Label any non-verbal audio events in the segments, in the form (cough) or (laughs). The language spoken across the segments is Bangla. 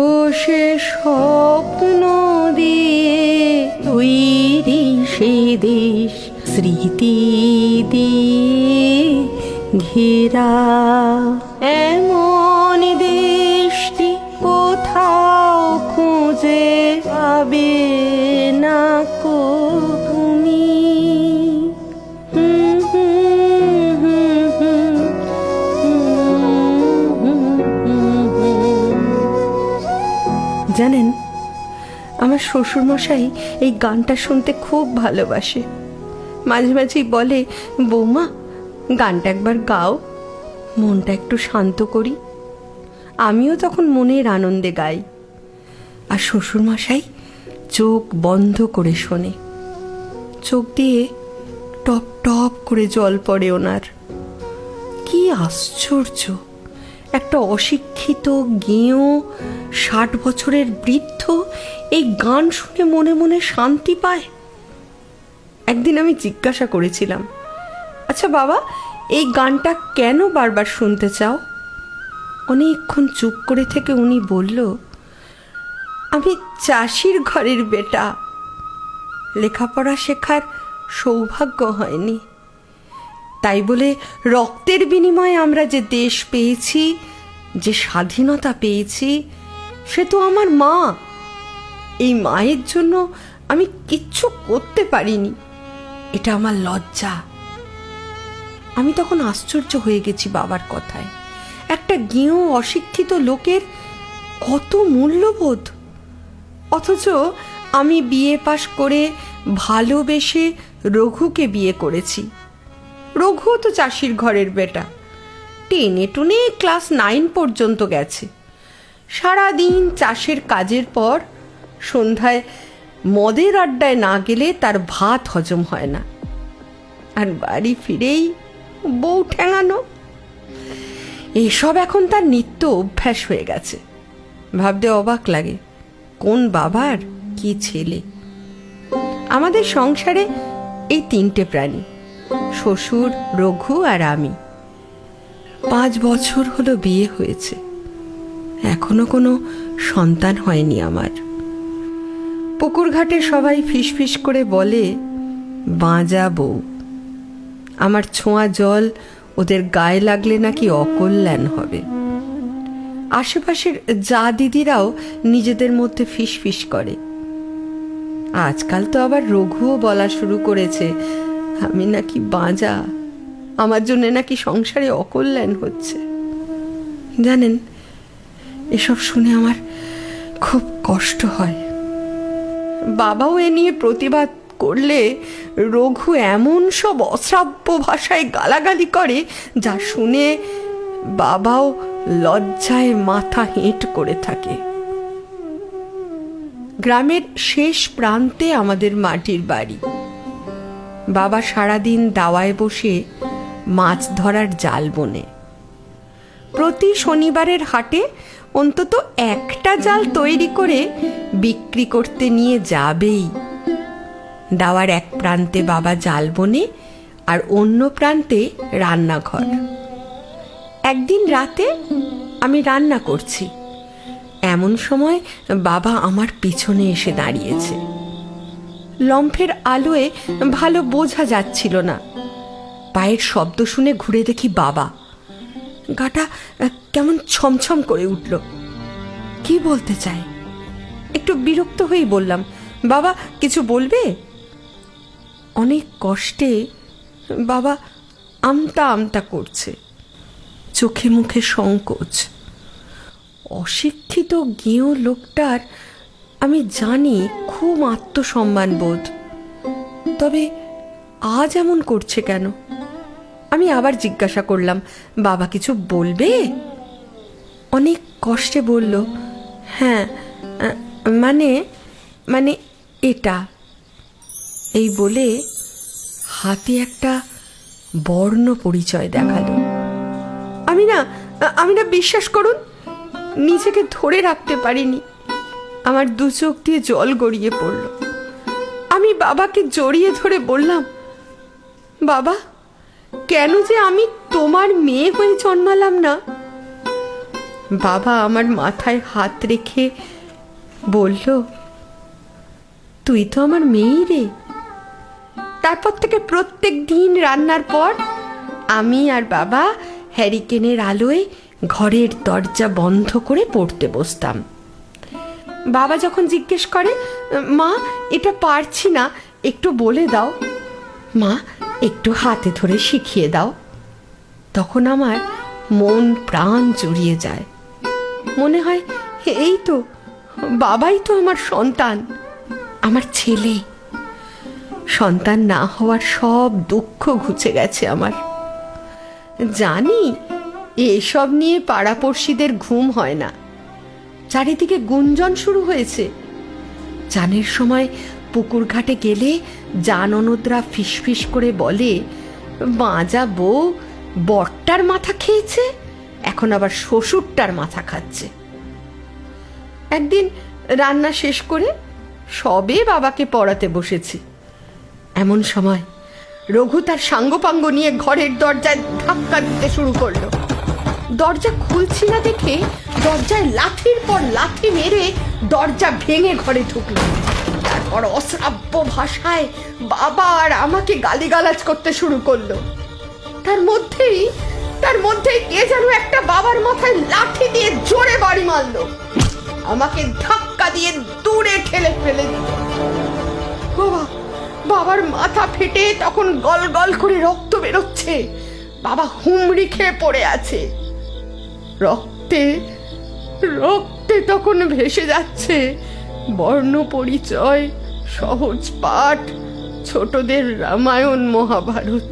ও সে স্বপ্ন দিয়ে তুই সে দেশ স্মৃতি দিয়ে ঘেরা। জানেন, আমার শ্বশুরমশাই এই গানটা শুনতে খুব ভালোবাসে। মাঝে মাঝেই বলে, বৌমা, গানটা একবার গাও, মনটা একটু শান্ত করি। আমিও তখন মনের আনন্দে গাই। আর শ্বশুরমশাই চোখ বন্ধ করে শোনে। চোখ দিয়ে টপ টপ করে জল পড়ে ওনার। কি আশ্চর্য! একটা অশিক্ষিত, গেঁয়ো, ষাট বছরের বৃদ্ধ এই গান শুনে মনে মনে শান্তি পায়। একদিন আমি জিজ্ঞাসা করেছিলাম আচ্ছা বাবা, এই গানটা কেন বারবার শুনতে চাও? অনেকক্ষণ চুপ করে থেকে উনি বলল, আমি চাষির ঘরের বেটা। লেখাপড়া শেখার সৌভাগ্য হয়নি। তাই বলে রক্তের বিনিময়ে আমরা যে দেশ পেয়েছি, যে স্বাধীনতা পেয়েছি, সে তো আমার মা। এই মায়ের জন্য আমি কিচ্ছু করতে পারিনি। এটা আমার লজ্জা। আমি তখন আশ্চর্য হয়ে গেছি বাবার কথায়। একটা গেঁয়ো অশিক্ষিত লোকের কত মূল্যবোধ। অথচ আমি বিয়ে পাশ করে ভালোবেসে রঘুকে বিয়ে করেছি। রঘুও তো চাষির ঘরের বেটা। টেনে টুনে ক্লাস নাইন পর্যন্ত গেছে। সারাদিন চাষের কাজের পর সন্ধ্যায় মদের আড্ডায় না গেলে তার ভাত হজম হয় না। আর বাড়ি ফিরেই বউ ঠেঙানো। এসব এখন তার নিত্য অভ্যাস হয়ে গেছে। ভাবতে অবাক লাগে, কোন বাবার কি ছেলে? আমাদের সংসারে এই তিনটে প্রাণী। শ্বশুর, রঘু আর আমি। পাঁচ বছর হলো বিয়ে হয়েছে। এখনও কোনো সন্তান হয়নি আমার। পুকুর ঘাটে সবাই ফিসফিস করে বলে, বাঁজা বউ। আমার ছোঁয়া জল ওদের গায়ে লাগলে নাকি অকল্যাণ হবে। আশেপাশের যা দিদিরাও নিজেদের মধ্যে ফিসফিস করে। আজকাল তো আবার রঘুও বলা শুরু করেছে আমি নাকি বাঁজা। আমার জন্য নাকি সংসারে অকল্যাণ হচ্ছে। জানেন, এসব শুনে আমার খুব কষ্ট হয়। বাবাও এ নিয়ে প্রতিবাদ করলে রঘু এমন সব অশ্রাব্য ভাষায় গালাগালি করে, যা শুনে বাবাও লজ্জায় মাথা হেঁট করে থাকে। গ্রামের শেষ প্রান্তে আমাদের মাটির বাড়ি। বাবা সারাদিন দাওয়ায় বসে মাছ ধরার জাল বনে। প্রতি শনিবারের হাটে অন্তত একটা জাল তৈরি করে বিক্রি করতে নিয়ে যাবেই। দাওয়ার এক প্রান্তে বাবা জাল বনে আর অন্য প্রান্তে রান্নাঘর। একদিন রাতে আমি রান্না করছি। এমন সময় বাবা আমার পিছনে এসে দাঁড়িয়েছে। লম্ফের আলোয় ভালো বোঝা যাচ্ছিল না। পায়ের শব্দ শুনে ঘুরে দেখি বাবা। গাটা কেমন ছমছম করে উঠল। কি বলতে চায়? একটু বিরক্ত হয়েই বললাম, বাবা, কিছু বলবে? অনেক কষ্টে বাবা আমতা আমতা করছে। চোখে মুখে সংকোচ। অশিক্ষিত গেঁয়ো লোকটার আমি জানি খুব আত্মসম্মান বোধ। তবে আজ এমন করছে কেন? আমি আবার জিজ্ঞাসা করলাম, বাবা কিছু বলবে? অনেক কষ্টে বলল হ্যাঁ মানে মানে এটা। এই বলে হাতে একটা বর্ণ পরিচয় দেখাল। আমি না আমি না বিশ্বাস করুন, নিজেকে ধরে রাখতে পারিনি। আমার দু চোখ দিয়ে জল গড়িয়ে পড়ল। আমি বাবাকে জড়িয়ে ধরে বললাম, বাবা, কেন যে আমি তোমার মেয়ে হয়ে জন্মালাম না? বাবা আমার মাথায় হাত রেখে বলল, তুই তো আমার মেয়েই রে। তারপর থেকে প্রত্যেক দিন রান্নার পর আমি আর বাবা হ্যারিকেনের আলোয় ঘরের দরজা বন্ধ করে পড়তে বসতাম। বাবা যখন জিজ্ঞেস করে, মা, এটা পারছি না, একটু বলে দাও। মা, একটু হাতে ধরে শিখিয়ে দাও। তখন আমার মন প্রাণ জুড়িয়ে যায়। মনে হয়, এই তো, বাবাই তো আমার সন্তান, আমার ছেলে। সন্তান না হওয়ার সব দুঃখ ঘুচে গেছে আমার। জানি, এসব নিয়ে পাড়াপড়শিদের ঘুম হয় না। চারিদিকে গুঞ্জন শুরু হয়েছে। চানের সময় পুকুর ঘাটে গেলে জান অনুদ্রা ফিসফিস করে বলে, বাঁজা বউ বটটার মাথা খেয়েছে, এখন আবার শ্বশুরটার মাথা খাচ্ছে। একদিন রান্না শেষ করে সবে বাবাকে পড়াতে বসেছি। এমন সময় রঘু তার সাঙ্গপাঙ্গ নিয়ে ঘরের দরজায় ধাক্কা দিতে শুরু করল। দরজা খুলছি না দেখে দরজায় লাঠির পর লাঠি মেরে দরজা ভেঙে ঘরে ঢুকলো তারপর অশ্রাব্য ভাষায় বাবা আর আমাকে গালিগালাজ করতে শুরু করল। তার মধ্যেই তার মধ্যেই কে যেন একটা বাবার মাথায় লাঠি দিয়ে জোরে বাড়ি মারলো। আমাকে ধাক্কা দিয়ে দূরে ঠেলে ফেলে দিল। বাবা, বাবার মাথা ফেটে তখন গল গল করে রক্ত বেরোচ্ছে। বাবা হুমড়ি খেয়ে পড়ে আছে। রক্তে রক্তে তখন ভেসে যাচ্ছে। বর্ণ পরিচয়, সহজ পাঠ, ছোটদের রামায়ণ, মহাভারত।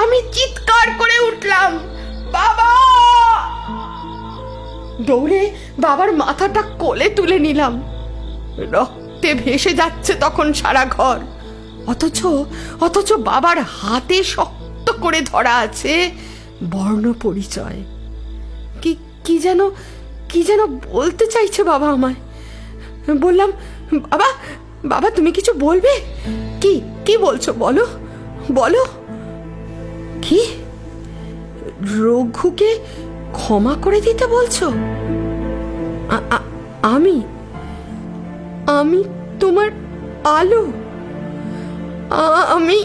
আমি চিৎকার করে উঠলাম, বাবা! দৌড়ে বাবার মাথাটা কোলে তুলে নিলাম। রক্তে ভেসে যাচ্ছে তখন সারা ঘর। অথচ অথচ বাবার হাতে শক্ত করে ধরা আছে বর্ণ পরিচয়। কি কি যেন কি যেন বলতে চাইছে বাবা আমায়। বললাম, বাবা বাবা, তুমি কিছু বলবে? কি কি বলছো, বলো বলো। কি? রঘুকে ক্ষমা করে দিতে বলছো? আমি আমি তোমার আলো আমি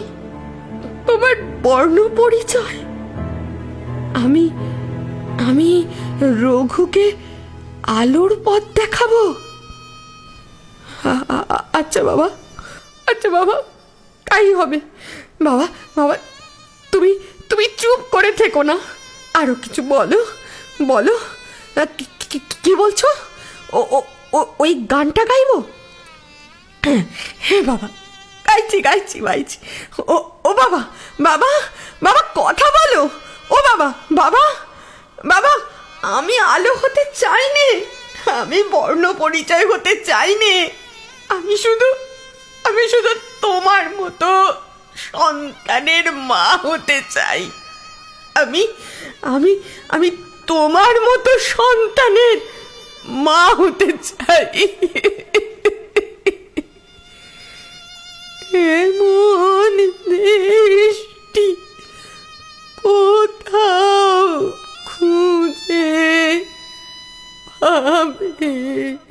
তোমার বর্ণ পরিচয় আমি আমি রঘুকে আলোর পথ দেখাবো। আচ্ছা বাবা আচ্ছা বাবা, তাই হবে। বাবা বাবা, তুমি তুমি চুপ করে থেকো না। আরও কিছু বলো বলো। কি- বলছো? ও, ওই গানটা গাইবো? হ্যাঁ বাবা, গাইছি গাইছি গাইছি। ও ও বাবা বাবা বাবা, কথা বলো। ও বাবা বাবা। বাবা, আমি আলো হতে চাই নে আমি বর্ণ পরিচয় হতে চাই নে আমি শুধু আমি শুধু তোমার মতো সন্তানের মা হতে চাই। আমি আমি আমি তোমার মতো সন্তানের মা হতে চাই। এমন দৃষ্টি কোথাও thì (laughs)